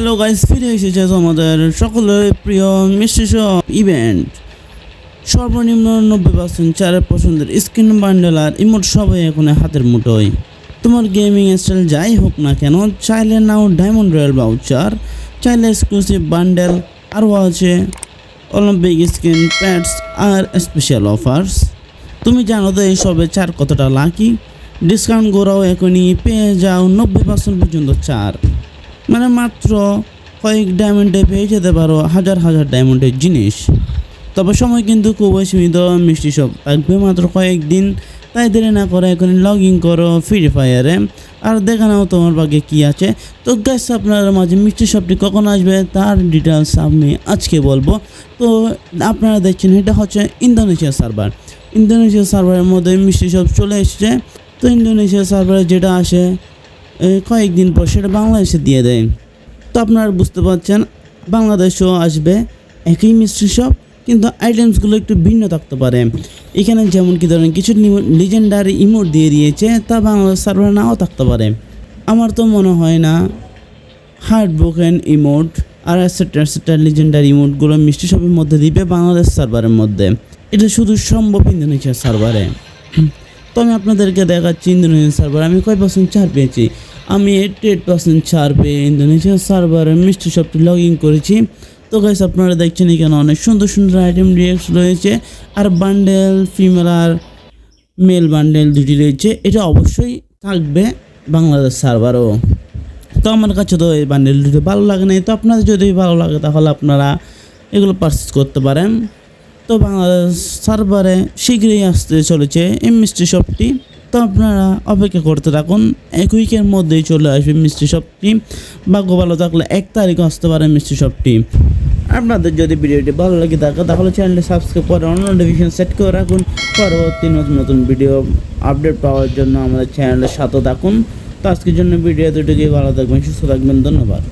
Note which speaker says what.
Speaker 1: Hello guys ফিরে এসেছে তোমাদের সকলের প্রিয় মিষ্টি শপ ইভেন্ট সর্বনিম্ন নব্বই পার্সেন্ট চারের পছন্দের স্ক্রিন বান্ডেল আর ইমোট সবাই এখন হাতের মুঠোয়। তোমার গেমিং স্টাইল যাই হোক না কেন, চাইলে নাও ডায়মন্ড রয়্যাল বাউচার চাইলে এক্সক্লুসিভ বান্ডেল আরও আছে অলিম্পিক স্ক্রিন প্যাডস আর স্পেশাল অফার্স তুমি জানো তো এই সবে চার কতটা লাকি ডিসকাউন্ট গোড়াও এখনই পেয়ে যাও নব্বই পার্সেন্ট পর্যন্ত চার। মানে মাত্র কয়েক ডায়মন্ডে পেয়ে যেতে পারো, হাজার হাজার ডায়মন্ডের জিনিস। তবে সময় কিন্তু খুবই সীমিত, মিষ্টি সব থাকবে মাত্র কয়েকদিন। তাই দেরি না করে এখন লগ ইন করো ফ্রি ফায়ারে আর দেখে নাও তোমার ভাগ্যে কী আছে। তো গ্যাস আপনার মাঝে মিষ্টি শপটি কখন আসবে তার ডিটেলস আমি আজকে বলব। তো আপনারা দেখছেন, এটা হচ্ছে ইন্দোনেশিয়া সার্ভার ইন্দোনেশিয়া সার্ভারের মধ্যে মিষ্টি শপ চলে এসেছে। তো ইন্দোনেশিয়া সার্ভারে যেটা আসে কয়েকদিন পর সেটা বাংলাদেশে দিয়ে দেয়। তো আপনারা বুঝতে পারছেন, বাংলাদেশেও আসবে একই মিষ্টি শপ কিন্তু আইটেমসগুলো একটু ভিন্ন থাকতে পারে। এখানে যেমন কি ধরেন, কিছু লিজেন্ডারি ইমোট দিয়ে দিয়েছে, তা বাংলাদেশ সার্ভারে নাও থাকতে পারে। আমার তো মনে হয় না হার্ট ব্রোকেন ইমোট আর এটসেট্রা এটসেট্রা লিজেন্ডারি ইমোটগুলো মিষ্টি শপের মধ্যে দিবে বাংলাদেশ সার্ভারের মধ্যে। এটা শুধু সম্ভব ইন্দোনেশিয়া সার্ভারে তো আমি আপনাদেরকে দেখাচ্ছি ইন্দোনেশিয়া সার্ভার আমি কয় পার্সেন্ট ছাড় পেয়েছি? আমি এইটটি এইট পার্সেন্ট ছাড় পেয়ে ইন্দোনেশিয়া সার্ভারে মিষ্টি শপটি লগ ইন করেছি। তো গাইস আপনারা দেখছেন এখানে অনেক সুন্দর সুন্দর আইটেম রিয়েক্স রয়েছে, আর বান্ডেল ফিমেল আর মেল বান্ডেল দুটি রয়েছে। এটা অবশ্যই থাকবে বাংলাদেশ সার্ভারও তো আমার কাছে তো এই বান্ডেল দুটো ভালো লাগে নাই। তো আপনাদের যদি ভালো লাগে তাহলে আপনারা এগুলো পারচেস করতে পারেন। তো বাংলাদেশ সার্ভারে শীঘ্রই আসতে চলেছে এই মিষ্টি শপটি তো আপনারা অপেক্ষা করতে থাকুন, এক উইকের মধ্যেই চলে আসবে মিষ্টি শপটি ভাগ্য ভালো থাকলে এক তারিখে আসতে পারে মিষ্টি শপটি আপনাদের যদি ভিডিওটি ভালো লাগে থাকে, তাহলে চ্যানেলটি সাবস্ক্রাইব করে অন্য নোটিফিকেশন সেট করে রাখুন। পরবর্তী নতুন নতুন ভিডিও আপডেট পাওয়ার জন্য আমাদের চ্যানেলের সাথে থাকুন। তো আজকের জন্য ভিডিও দুটোকে ভালো থাকবেন, সুস্থ থাকবেন, ধন্যবাদ।